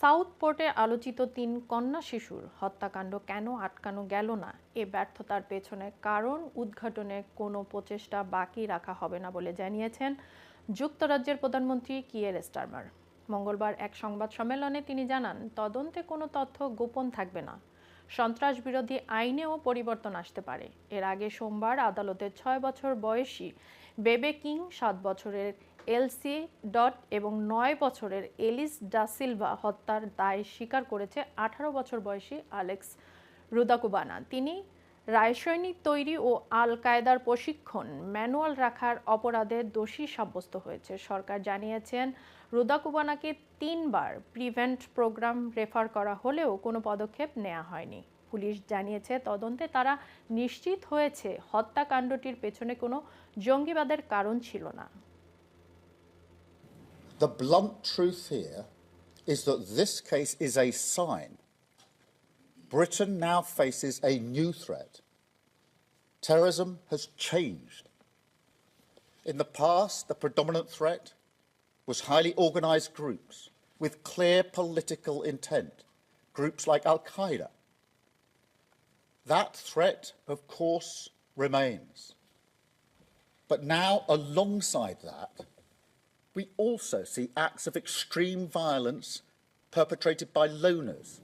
South পোর্টে আলোচিত তিন কন্যা শিশুর হত্যাকাণ্ড কেন আটকানো গেল না? এ ব্যর্থতার পেছনে কারণ উদ্ঘাটনে কোনো প্রচেষ্টা বাকি রাখা হবে না বলে জানিয়েছেন যুক্তরাজ্যের প্রধানমন্ত্রী কিয়ের স্টারমার। মঙ্গলবার এক সংবাদ সম্মেলনে তিনি জানান, তদন্তে কোনো তথ্য গোপন থাকবে না। সন্ত্রাস বিরোধী আইনেও পরিবর্তন আসতে পারে। এর আগে সোমবার আদালতে ছয় বছর বয়সী বেবে কিং, সাত বছরের এলসি ডট এবং নয় বছরের এলিস ডাসিলভা হত্যার দায় স্বীকার করেছে আঠারো বছর বয়সী আলেক্স রুদাকুবানা। তিনি রাসায়নিক তৈরি ও আল কায়দার প্রশিক্ষণ ম্যানুয়াল রাখার অপরাধে দোষী সাব্যস্ত হয়েছে সরকার জানিয়েছেন, রুদাকুবানাকে তিনবার প্রিভেন্ট প্রোগ্রাম রেফার করা হলেও কোনো পদক্ষেপ নেওয়া হয়নি পুলিশ জানিয়েছে, তদন্তে তারা নিশ্চিত হয়েছে হত্যাকাণ্ডটির পেছনে কোনো জঙ্গিবাদের কারণ ছিল না The blunt truth here is that this case is a sign. Britain now faces a new threat. Terrorism has changed. In the past, the predominant threat was highly organised groups with clear political intent, groups like Al Qaeda. That threat, of course, remains. But now, alongside that, we also see acts of extreme violence perpetrated by loners,